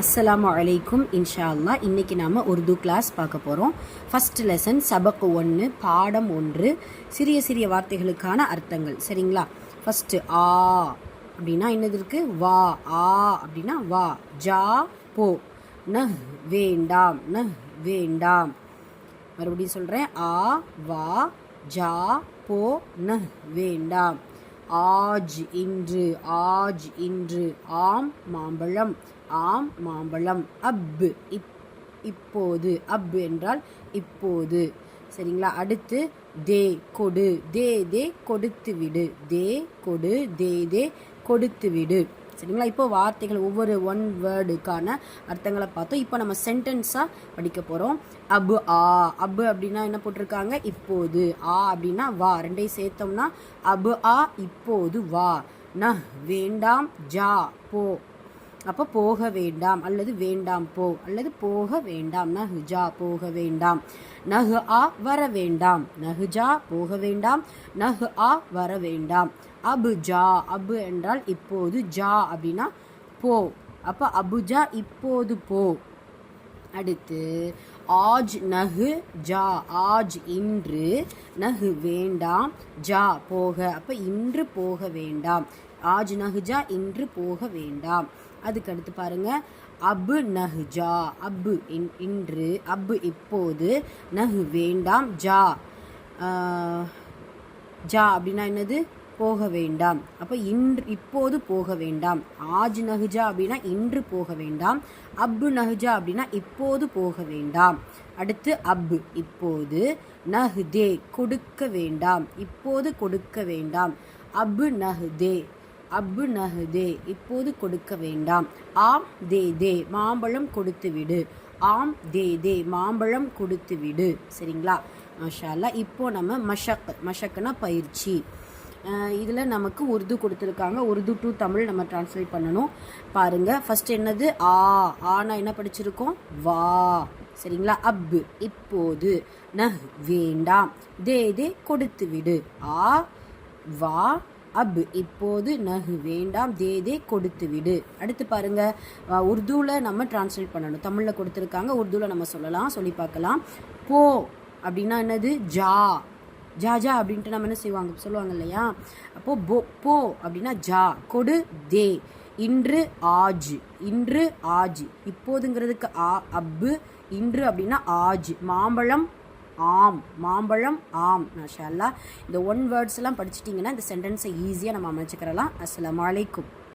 அஸ்ஸலாமு அலைக்கும் இன்ஷா அல்லா இன்றைக்கி நாம் உருது கிளாஸ் பார்க்க போகிறோம் ஃபஸ்ட் லெசன் சபக்கு ஒன்று பாடம் ஒன்று சிறிய சிறிய வார்த்தைகளுக்கான அர்த்தங்கள். சரிங்களா? ஃபஸ்ட்டு ஆ அப்படின்னா என்னது இருக்குது வா ஆ அப்படின்னா வா ஜா போ. ந வேண்டாம் ந வேண்டாம். மறுபடியும் சொல்கிறேன் ஆ வா ஜா போ ந வேண்டாம். ஆஜ் இன்று ஆஜ் இன்று ஆம் மாம்பழம் ஆம் மாம்பழம். அப் இப் இப்போது அப் என்றால் இப்போது. சரிங்களா? அடுத்து தே கொடு. தே தே கொடுத்து விடு தே கொடு. தே தே கொடுத்து விடு சரிங்களா? இப்போ வார்த்தைகள் ஒவ்வொரு ஒன் வேர்டுக்கான அர்த்தங்களை பார்த்தோம். இப்போ நம்ம சென்டென்ஸாக படிக்க போகிறோம் அபு ஆ. அபு அப்படின்னா என்ன போட்டிருக்காங்க? இப்போது. ஆ அப்படின்னா வா. ரெண்டையும் சேர்த்தோம்னா அபு ஆ இப்போது வா. ந வேண்டாம் ஜா போ. அப்போ போக வேண்டாம் அல்லது வேண்டாம் போ அல்லது போக வேண்டாம். நஹுஜா போக வேண்டாம். நஹு ஆ வர வேண்டாம். நஹுஜா போக வேண்டாம். நஹு ஆ வர வேண்டாம். அபு ஜா அபு என்றால் இப்போது ஜா அப்படின்னா போ. அப்போ அபுஜா இப்போது போ. அடுத்து ஆஜ் நகு ஜா ஆஜ் இன்று. நகு வேண்டாம் ஜா போக. அப்போ இன்று போக வேண்டாம். ஆஜ் நகுஜா இன்று போக வேண்டாம். அதுக்கு அடுத்து பாருங்க அபு நஹ்ஜா. அபு இன்- இன்று அபு இப்போது நகு வேண்டாம் ஜா. ஜா அப்படின்னா என்னது? போக வேண்டாம். அப்போ இன்று இப்போது போக வேண்டாம். ஆஜ் நகுஜா அப்படின்னா இன்று போக வேண்டாம். அப்பு நகுஜா அப்படின்னா இப்போது போக வேண்டாம். அடுத்து அப்பு இப்போது நஹ்தே கொடுக்க வேண்டாம். இப்போது கொடுக்க வேண்டாம். அப்பு நஹ்தே. அப்பு நகுதே இப்போது கொடுக்க வேண்டாம். ஆம் தே தே மாம்பழம் கொடுத்து விடு ஆம் தே தே மாம்பழம் கொடுத்து விடு சரிங்களா? மஷாலா இப்போ நம்ம மஷக் மஷக்குனா பயிற்சி. இதில் நமக்கு உருது கொடுத்துருக்காங்க. உருது டு தமிழ் நம்ம டிரான்ஸ்லேட் பண்ணணும். பாருங்கள் ஃபஸ்ட் என்னது? ஆ ஆனா என்ன படிச்சிருக்கோம்? வா. சரிங்களா? அப்பு இப்போது நஹ் வேண்டாம். தே தே கொடுத்து விடு ஆ வா அப் இப்போது நகு வேண்டாம் தேதே கொடுத்து விடு. அடுத்து பாருங்க உருதுவில் நம்ம டிரான்ஸ்லேட் பண்ணணும். தமிழில் கொடுத்துருக்காங்க உருதுவில் நம்ம சொல்லலாம் சொல்லி பார்க்கலாம். போ அப்படின்னா என்னது? ஜா. ஜா ஜா அப்படின்ட்டு நம்ம என்ன செய்வாங்க சொல்லுவாங்க இல்லையா? அப்போ போ போ அப்படின்னா ஜா. கொடு தே. இன்று ஆஜ். இன்று ஆஜ். இப்போதுங்கிறதுக்கு ஆ அப்பு. இன்று அப்படின்னா ஆஜ். மாம்பழம் ஆம் மாம்பழம் ஆம் மாஷா அல்லாஹ் இந்த ஒன் வேர்ட்ஸ் எல்லாம் படிச்சிட்டிங்கன்னா இந்த சென்டென்ஸை ஈஸியாக நம்ம அமைச்சுக்கிறலாம். அஸ்லாம் வலைக்கும்